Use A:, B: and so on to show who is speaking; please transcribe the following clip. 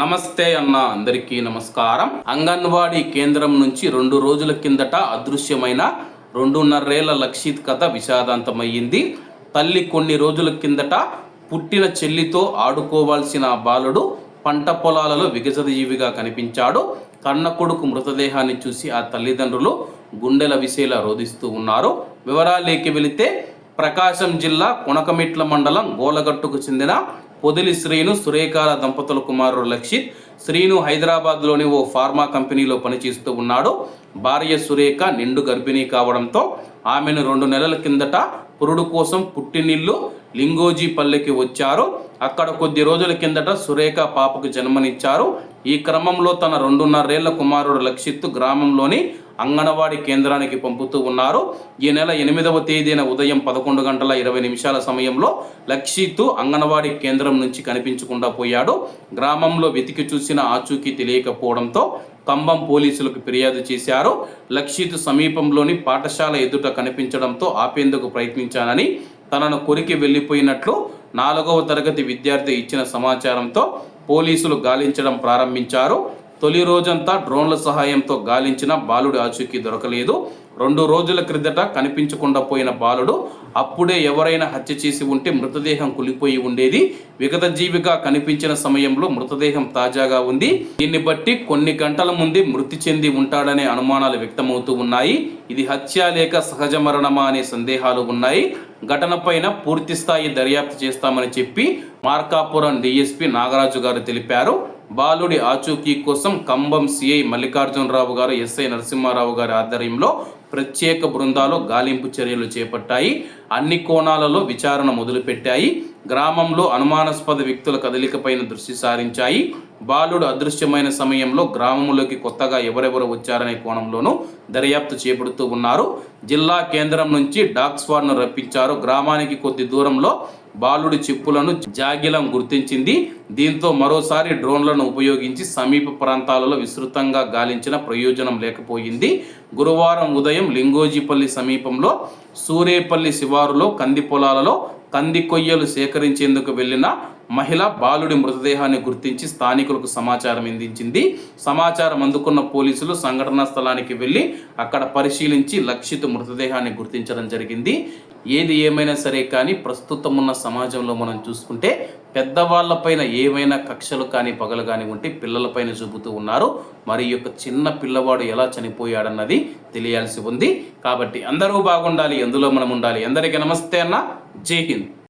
A: నమస్తే అన్న అందరికీ నమస్కారం. అంగన్వాడీ కేంద్రం నుంచి రెండు రోజుల కిందట అదృశ్యమైన రెండున్నరేళ్ళ లక్షిత్ కథ విషాదాంతమయ్యింది. తల్లి కొన్ని రోజుల కిందట పుట్టిన చెల్లితో ఆడుకోవాల్సిన బాలుడు పంట పొలాలలో విగజదజీవిగా కనిపించాడు. కన్న కొడుకు మృతదేహాన్ని చూసి ఆ తల్లిదండ్రులు గుండెల విసేలా రోధిస్తూ ఉన్నారు. వివరాలేకి వెళితే ప్రకాశం జిల్లా కొనకమిట్ల మండలం గోలగట్టుకు చెందిన పొదిలి శ్రీను సురేఖాల దంపతుల కుమారుడు లక్షిత్. శ్రీను హైదరాబాద్లోని ఓ ఫార్మా కంపెనీలో పనిచేస్తూ ఉన్నాడు. భార్య సురేఖ నిండు గర్భిణీ కావడంతో ఆమెను రెండు నెలల కిందట పురుడు కోసం పుట్టినిల్లు లింగోజీ పల్లెకి వచ్చారు. అక్కడ కొద్ది రోజుల కిందట సురేఖ పాపకు జన్మనిచ్చారు. ఈ క్రమంలో తన రెండున్నరేళ్ళ కుమారుడు లక్షిత్ గ్రామంలోని అంగన్వాడీ కేంద్రానికి పంపుతూ ఉన్నారు. ఈ నెల ఎనిమిదవ తేదీన ఉదయం పదకొండు గంటల ఇరవై నిమిషాల సమయంలో లక్షిత్ అంగన్వాడీ కేంద్రం నుంచి కనిపించకుండా పోయాడు. గ్రామంలో వెతికి చూసిన ఆచూకీ తెలియకపోవడంతో కంబం పోలీసులకు ఫిర్యాదు చేశారు. లక్షిత్ సమీపంలోని పాఠశాల ఎదుట కనిపించడంతో ఆపేందుకు ప్రయత్నించానని తనను కొరికి వెళ్ళిపోయినట్లు నాలుగవ తరగతి విద్యార్థి ఇచ్చిన సమాచారంతో పోలీసులు గాలించడం ప్రారంభించారు. తొలి రోజంతా డ్రోన్ల సహాయంతో గాలించిన బాలుడి ఆచూకీ దొరకలేదు. రెండు రోజుల క్రిందట కనిపించకుండా పోయిన బాలుడు అప్పుడే ఎవరైనా హత్య చేసి ఉంటే మృతదేహం కులిపోయి ఉండేది. విగత జీవిగా కనిపించిన సమయంలో మృతదేహం తాజాగా ఉంది. దీన్ని బట్టి కొన్ని గంటల ముందే మృతి చెంది ఉంటాడనే అనుమానాలు వ్యక్తమవుతూ ఉన్నాయి. ఇది హత్య లేక సహజ మరణమా అనే సందేహాలు ఉన్నాయి. ఘటనపైన పూర్తి స్థాయి దర్యాప్తు చేస్తామని చెప్పి మార్కాపురం డిఎస్పి నాగరాజు గారు తెలిపారు. బాలుడి ఆచూకీ కోసం కంబం సిఐ మల్లికార్జునరావు గారు ఎస్ఐ నరసింహారావు గారి ఆధ్వర్యంలో ప్రత్యేక బృందాలు గాలింపు చర్యలు చేపట్టాయి. అన్ని కోణాలలో విచారణ మొదలుపెట్టాయి. గ్రామంలో అనుమానాస్పద వ్యక్తుల కదలికపైన దృష్టి సారించాయి. బాలుడు అదృశ్యమైన సమయంలో గ్రామంలోకి కొత్తగా ఎవరెవరు వచ్చారనే కోణంలోనూ దర్యాప్తు చేపడుతూ ఉన్నారు. జిల్లా కేంద్రం నుంచి డాగ్ స్వాడ్ను రప్పించారు. గ్రామానికి కొద్ది దూరంలో బాలుడి చిప్పులను జాగిలం గుర్తించింది. దీంతో మరోసారి డ్రోన్లను ఉపయోగించి సమీప ప్రాంతాలలో విస్తృతంగా గాలించిన ప్రయోజనం లేకపోయింది. గురువారం ఉదయం లింగోజీపల్లి సమీపంలో సూరేపల్లి శివారులో కంది పొలాలలో కంది కొయ్యలు సేకరించేందుకు వెళ్ళిన మహిళ బాలుడి మృతదేహాన్ని గుర్తించి స్థానికులకు సమాచారం అందించింది. సమాచారం అందుకున్న పోలీసులు సంఘటనా స్థలానికి వెళ్ళి అక్కడ పరిశీలించి లక్షిత మృతదేహాన్ని గుర్తించడం జరిగింది. ఏది ఏమైనా సరే కానీ ప్రస్తుతం ఉన్న సమాజంలో మనం చూసుకుంటే పెద్దవాళ్ళపైన ఏమైనా కక్షలు కానీ పగలు కానీ ఉంటే పిల్లలపైన చూపుతూ ఉన్నారు. మరి యొక్క చిన్న పిల్లవాడు ఎలా చనిపోయాడన్నది తెలియాల్సి ఉంది. కాబట్టి అందరూ బాగుండాలి ఎందులో మనం ఉండాలి. అందరికీ నమస్తే అన్న. జై హింద్.